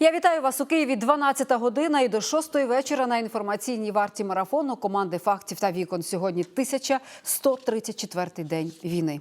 Я вітаю вас у Києві 12 година і до 6 вечора на інформаційній варті марафону команди фактів та вікон. Сьогодні 1134 день війни.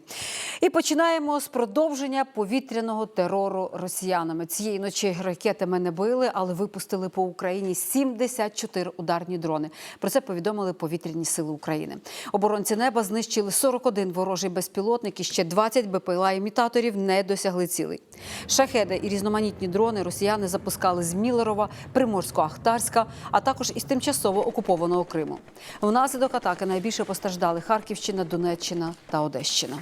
І починаємо з продовження повітряного терору росіянами. Цієї ночі ракетами не били, але випустили по Україні 74 ударні дрони. Про це повідомили повітряні сили України. Оборонці неба знищили 41 ворожий безпілотник і ще 20 БПЛА-імітаторів не досягли цілей. Шахеди і різноманітні дрони росіяни запускали з Мілерова, Приморсько-Ахтарська, а також із тимчасово окупованого Криму. Внаслідок атаки найбільше постраждали Харківщина, Донеччина та Одещина.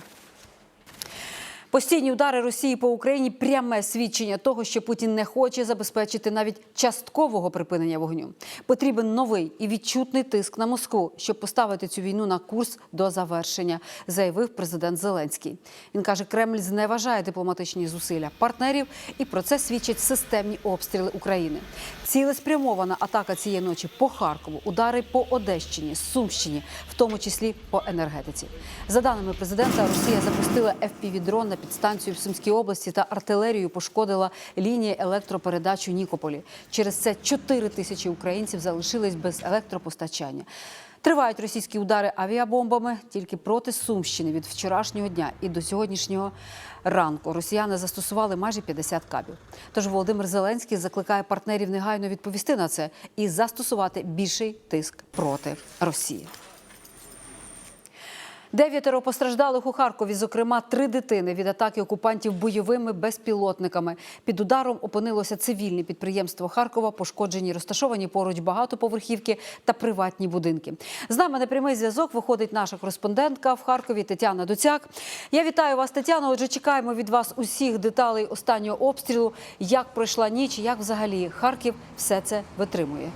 Постійні удари Росії по Україні пряме свідчення того, що Путін не хоче забезпечити навіть часткового припинення вогню. Потрібен новий і відчутний тиск на Москву, щоб поставити цю війну на курс до завершення, заявив президент Зеленський. Він каже, Кремль зневажає дипломатичні зусилля партнерів, і про це свідчать системні обстріли України. Цілеспрямована атака цієї ночі по Харкову, удари по Одещині, Сумщині, в тому числі по енергетиці. За даними президента, Росія запустила FPV-дрон на підстанцію в Сумській області та артилерію пошкодила лінії електропередач у Нікополі. Через це 4 тисячі українців залишились без електропостачання. Тривають російські удари авіабомбами тільки проти Сумщини від вчорашнього дня і до сьогоднішнього ранку. Росіяни застосували майже 50 кабів. Тож Володимир Зеленський закликає партнерів негайно відповісти на це і застосувати більший тиск проти Росії. Дев'ятеро постраждалих у Харкові, зокрема три дитини від атаки окупантів бойовими безпілотниками. Під ударом опинилося цивільне підприємство Харкова, пошкоджені розташовані поруч багатоповерхівки та приватні будинки. З нами на прямий зв'язок виходить наша кореспондентка в Харкові Тетяна Дуцяк. Я вітаю вас, Тетяно. Отже, чекаємо від вас усіх деталей останнього обстрілу. Як пройшла ніч, як взагалі Харків все це витримує.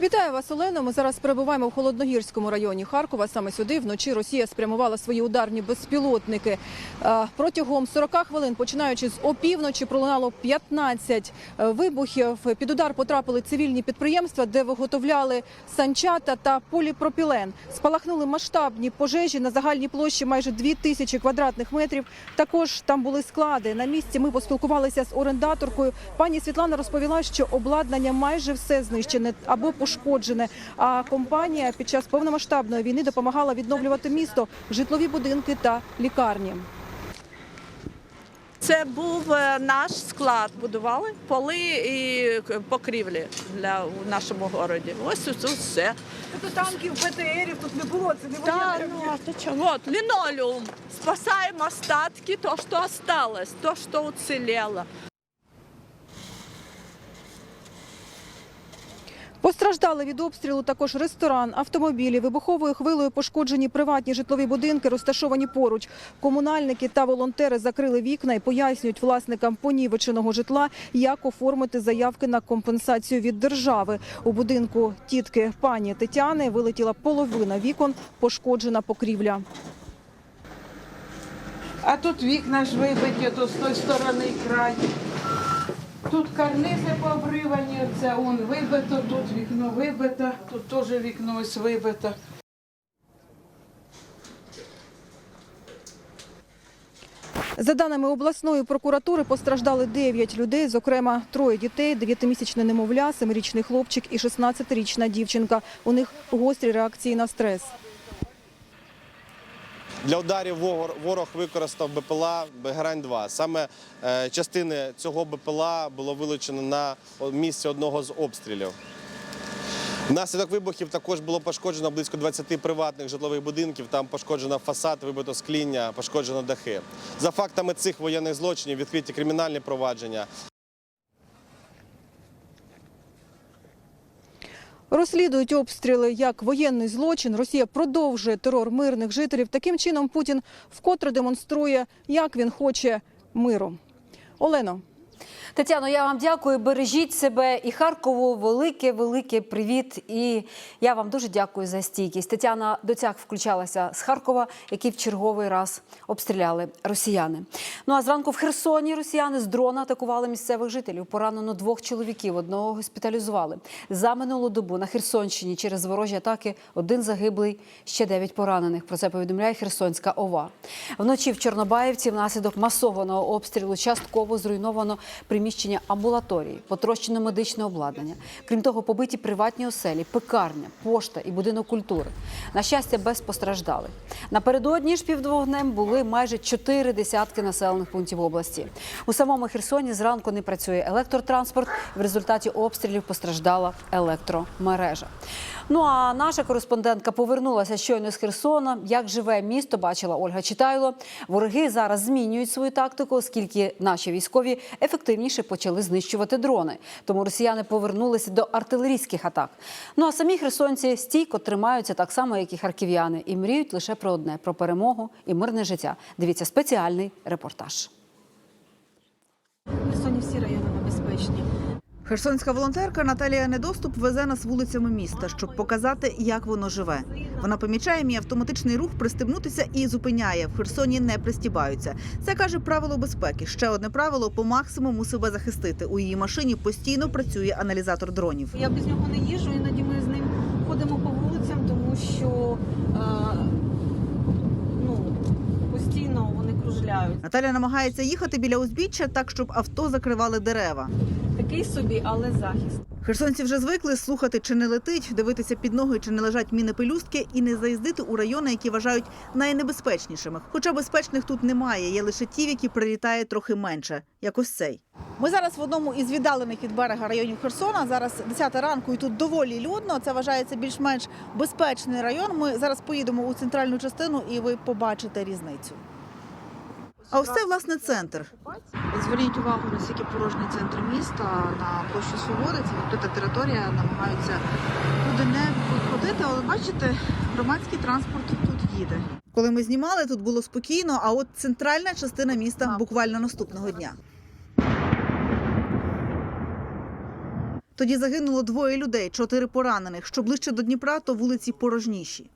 Вітаю вас, Олено. Ми зараз перебуваємо в холодногірському районі Харкова. Саме сюди вночі Росія спрямувала свої ударні безпілотники. Е, Протягом 40 хвилин, починаючи з опівночі, пролунало 15 е, вибухів. Під удар потрапили цивільні підприємства, де виготовляли санчата та поліпропілен. Спалахнули масштабні пожежі на загальній площі майже 2 тисячі квадратних метрів. Також там були склади. На місці ми поспілкувалися з орендаторкою. Пані Світлана розповіла, що обладнання майже все знищене або пошкоджене. А компанія під час повномасштабної війни допомагала відновлювати місто, житлові будинки та лікарні. Це був е, наш склад, будували поли і покрівлі для у нашому городі. Ось тут все. Тут танків, БТРів тут не було. Це не Та, ну, а ти чого? От, лінолеум. Спасаємо остатки, то, що осталось, то, що уцелело. Постраждали від обстрілу також ресторан, автомобілі, вибуховою хвилею пошкоджені приватні житлові будинки, розташовані поруч. Комунальники та волонтери закрили вікна і пояснюють власникам понівеченого житла, як оформити заявки на компенсацію від держави. У будинку тітки пані Тетяни вилетіла половина вікон, пошкоджена покрівля. А тут вікна ж вибиті, то з тої сторони край. Тут карнизи пообривані, це он вибито, тут вікно вибито, тут теж вікно ось вибито. За даними обласної прокуратури, постраждали 9 людей, зокрема троє дітей, 9-місячне немовля, 7-річний хлопчик і 16-річна дівчинка. У них гострі реакції на стрес. Для ударів ворог, використав БПЛА Бегрань-2. Саме е, частини цього БПЛА було вилучено на місці одного з обстрілів. Внаслідок вибухів також було пошкоджено близько 20 приватних житлових будинків. Там пошкоджено фасад, вибито скління, пошкоджено дахи. За фактами цих воєнних злочинів відкриті кримінальні провадження. Розслідують обстріли як воєнний злочин. Росія продовжує терор мирних жителів. Таким чином Путін вкотре демонструє, як він хоче миру. Олено, Тетяно, я вам дякую. Бережіть себе і Харкову. Велике, велике привіт. І я вам дуже дякую за стійкість. Тетяна Доцяк включалася з Харкова, який в черговий раз обстріляли росіяни. Ну а зранку в Херсоні росіяни з дрона атакували місцевих жителів. Поранено двох чоловіків. Одного госпіталізували. За минулу добу на Херсонщині через ворожі атаки один загиблий, ще дев'ять поранених. Про це повідомляє Херсонська ОВА. Вночі в Чорнобаївці внаслідок масованого обстрілу частково зруйновано приміщення амбулаторії, потрощено медичне обладнання. Крім того, побиті приватні оселі, пекарня, пошта і будинок культури. На щастя, без постраждалих. Напередодні ж під вогнем були майже чотири десятки населених пунктів області. У самому Херсоні зранку не працює електротранспорт. В результаті обстрілів постраждала електромережа. Ну а наша кореспондентка повернулася щойно з Херсона. Як живе місто, бачила Ольга Читайло. Вороги зараз змінюють свою тактику, оскільки наші військові ефективніше почали знищувати дрони. Тому росіяни повернулися до артилерійських атак. Ну а самі херсонці стійко тримаються так само, як і харків'яни, і мріють лише про одне про перемогу і мирне життя. Дивіться спеціальний репортаж. В Херсоні всі райони небезпечні. Херсонська волонтерка Наталія Недоступ везе нас вулицями міста, щоб показати, як воно живе. Вона помічає мій автоматичний рух пристебнутися і зупиняє. В Херсоні не пристібаються. Це каже правило безпеки. Ще одне правило по максимуму себе захистити. У її машині постійно працює аналізатор дронів. Я без нього не їжджу, іноді ми з ним ходимо по вулицям, тому що е, ну, постійно вони. Наталя намагається їхати біля узбіччя так, щоб авто закривали дерева. Такий собі, але захист. Херсонці вже звикли слухати, чи не летить, дивитися під ноги, чи не лежать міни пелюстки, і не заїздити у райони, які вважають найнебезпечнішими. Хоча безпечних тут немає, є лише ті, в які прилітає трохи менше, як ось цей. Ми зараз в одному із віддалених від берега районів Херсона. Зараз 10 ранку, і тут доволі людно. Це вважається більш-менш безпечний район. Ми зараз поїдемо у центральну частину, і ви побачите різницю. А ось це власне центр. Зверніть увагу, наскільки порожній центр міста на площі Свободи. Це відкрита територія, намагаються туди не ходити, але бачите, громадський транспорт тут їде. Коли ми знімали, тут було спокійно, а от центральна частина міста буквально наступного дня. Тоді загинуло двоє людей, чотири поранених. Що ближче до Дніпра, то вулиці порожніші.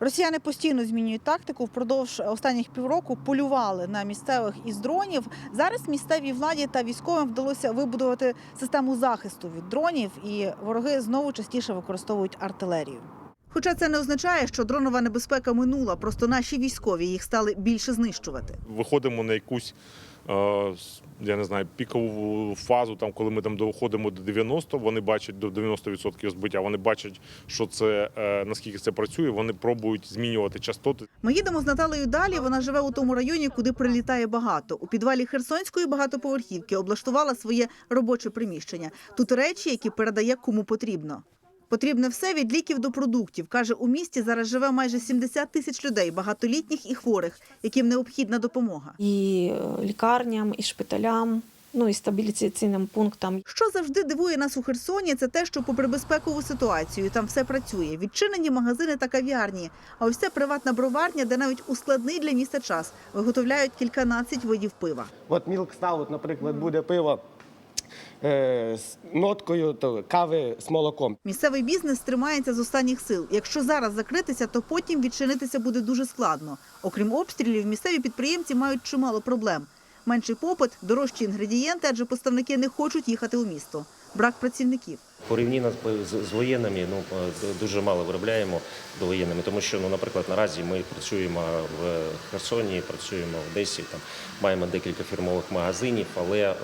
Росіяни постійно змінюють тактику. Впродовж останніх півроку полювали на місцевих із дронів. Зараз місцевій владі та військовим вдалося вибудувати систему захисту від дронів, і вороги знову частіше використовують артилерію. Хоча це не означає, що дронова небезпека минула, просто наші військові їх стали більше знищувати. виходимо на якусь. Е, Я не знаю, пікову фазу, там, коли ми там доходимо до 90, вони бачать до 90% збиття. Вони бачать, що це е, наскільки це працює. Вони пробують змінювати частоти. Ми їдемо з Наталею далі. Вона живе у тому районі, куди прилітає багато. У підвалі Херсонської багатоповерхівки облаштувала своє робоче приміщення. Тут речі, які передає кому потрібно. Потрібне все від ліків до продуктів. Каже, у місті зараз живе майже 70 тисяч людей, багатолітніх і хворих, яким необхідна допомога. і е, лікарням, і шпиталям, ну і стабілізаційним пунктам. Що завжди дивує нас у Херсоні, це те, що попри безпекову ситуацію там все працює. Відчинені магазини та кав'ярні. А ось це приватна броварня, де навіть у складний для міста час виготовляють кільканадцять видів пива. От Milk Stout, наприклад, буде пиво з ноткою кави з молоком. Місцевий бізнес тримається з останніх сил. Якщо зараз закритися, то потім відчинитися буде дуже складно. Окрім обстрілів, місцеві підприємці мають чимало проблем. Менший попит, дорожчі інгредієнти, адже поставники не хочуть їхати у місто. Брак працівників. Порівняно з, з, з воєнними, ну е, дуже мало виробляємо до воєнними, тому що ну, наприклад, наразі ми працюємо в Херсоні, працюємо в Одесі, там маємо декілька фірмових магазинів, але е,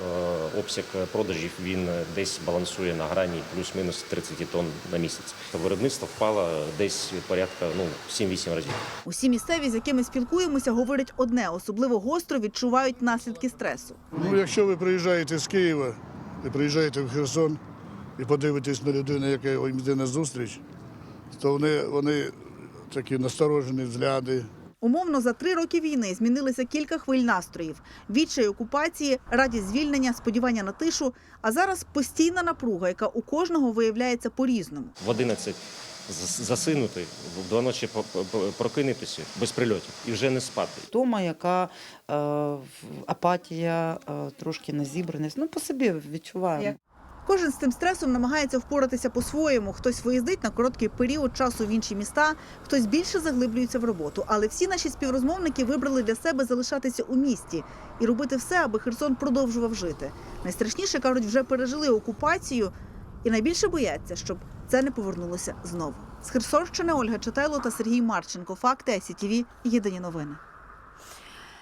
обсяг продажів він десь балансує на грані плюс-мінус 30 тонн на місяць. Виробництво впало десь порядка ну 7-8 разів. Усі місцеві, з якими спілкуємося, говорять одне, особливо гостро відчувають наслідки стресу. Ну, якщо ви приїжджаєте з Києва і приїжджаєте в Херсон і подивитесь на людину, яка йде на зустріч, то вони, вони такі насторожені взгляди, Умовно, за три роки війни змінилися кілька хвиль настроїв: відчай окупації, радість звільнення, сподівання на тишу. А зараз постійна напруга, яка у кожного виявляється по-різному. В 11 засинути, в два ночі прокинутися без прильотів і вже не спати. Втома, яка е, апатія, е, трошки незібраність. Ну, по собі відчуваємо. Кожен з цим стресом намагається впоратися по-своєму. Хтось виїздить на короткий період часу в інші міста, хтось більше заглиблюється в роботу. Але всі наші співрозмовники вибрали для себе залишатися у місті і робити все, аби Херсон продовжував жити. Найстрашніше кажуть, вже пережили окупацію і найбільше бояться, щоб це не повернулося знову. З Херсонщини Ольга Чатайло та Сергій Марченко. Факти СІТВ. Єдині новини.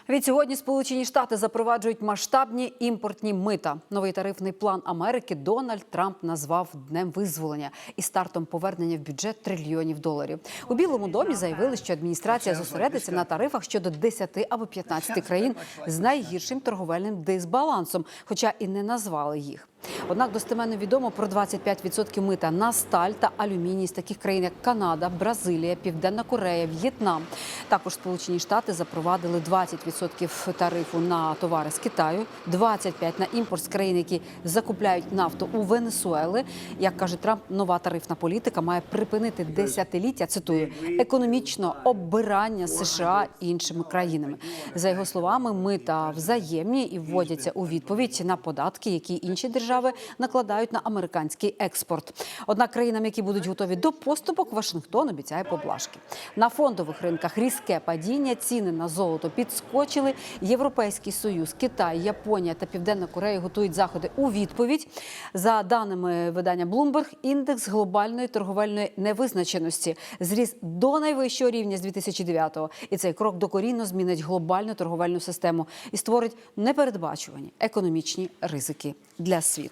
Від сьогодні Сполучені Штати запроваджують масштабні імпортні мита. Новий тарифний план Америки Дональд Трамп назвав днем визволення і стартом повернення в бюджет трильйонів доларів. У Білому домі заявили, що адміністрація зосередиться на тарифах щодо 10 або 15 країн з найгіршим торговельним дисбалансом, хоча і не назвали їх. Однак достеменно відомо про 25% мита на сталь та алюміній з таких країн, як Канада, Бразилія, Південна Корея, В'єтнам. Також Сполучені Штати запровадили 20% тарифу на товари з Китаю, 25% на імпорт з країн, які закупляють нафту у Венесуели. Як каже Трамп, нова тарифна політика має припинити десятиліття. Цитую економічно оббирання США іншими країнами. За його словами, мита взаємні і вводяться у відповідь на податки, які інші держави накладають на американський експорт. Однак країнам, які будуть готові до поступок, Вашингтон обіцяє поблажки. На фондових ринках різке падіння ціни на золото підскочили. Європейський союз, Китай, Японія та Південна Корея готують заходи у відповідь. За даними видання Bloomberg, індекс глобальної торговельної невизначеності зріс до найвищого рівня з 2009-го. І цей крок докорінно змінить глобальну торговельну систему і створить непередбачувані економічні ризики для світу.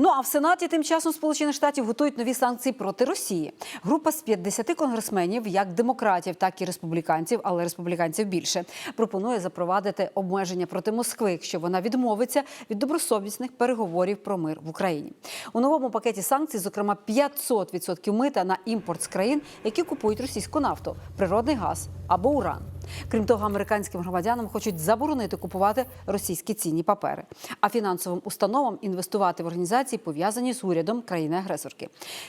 Ну а в Сенаті тим часом Сполучених Штатів готують нові санкції проти Росії. Група з 50 конгресменів, як демократів, так і республіканців, але республіканців більше, пропонує запровадити обмеження проти Москви, якщо вона відмовиться від добросовісних переговорів про мир в Україні. У новому пакеті санкцій, зокрема, 500% мита на імпорт з країн, які купують російську нафту, природний газ або уран. Крім того, американським громадянам хочуть заборонити купувати російські цінні папери, а фінансовим установам інвестувати в організації, пов'язані з урядом країни-агресорки.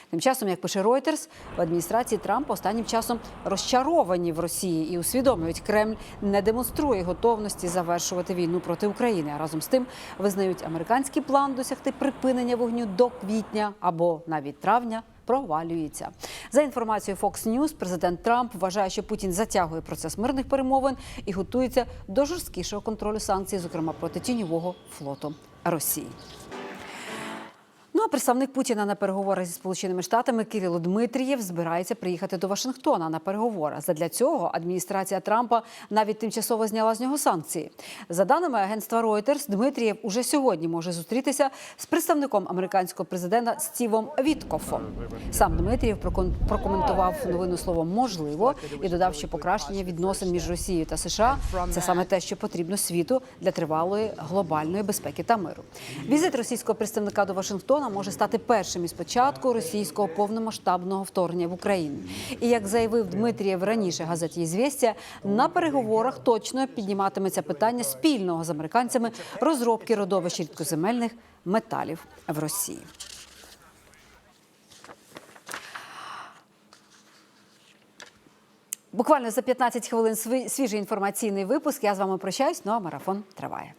Тим часом, як пише Reuters, в адміністрації Трампа останнім часом розчаровані в Росії і усвідомлюють, Кремль не демонструє готовності завершувати війну проти України. А разом з тим визнають американський план досягти припинення вогню до квітня або навіть травня провалюється. За інформацією Fox News, президент Трамп вважає, що Путін затягує процес мирних перемовин і готується до жорсткішого контролю санкцій, зокрема проти тіньового флоту Росії. Ну а представник Путіна на переговорах зі Сполученими Штатами Кирило Дмитрієв збирається приїхати до Вашингтона на переговори. Задля цього адміністрація Трампа навіть тимчасово зняла з нього санкції. За даними агентства Reuters, Дмитрієв уже сьогодні може зустрітися з представником американського президента Стівом Віткофом. Сам Дмитрієв прокоментував новину словом можливо і додав, що покращення відносин між Росією та США це саме те, що потрібно світу для тривалої глобальної безпеки та миру. Візит російського представника до Вашингтона може стати першим із початку російського повномасштабного вторгнення в Україну. І як заявив Дмитрієв раніше газеті «Ізвєстя», на переговорах точно підніматиметься питання спільного з американцями розробки родовищ рідкоземельних металів в Росії. Буквально за 15 хвилин свіжий інформаційний випуск. Я з вами прощаюсь. Ну а марафон триває.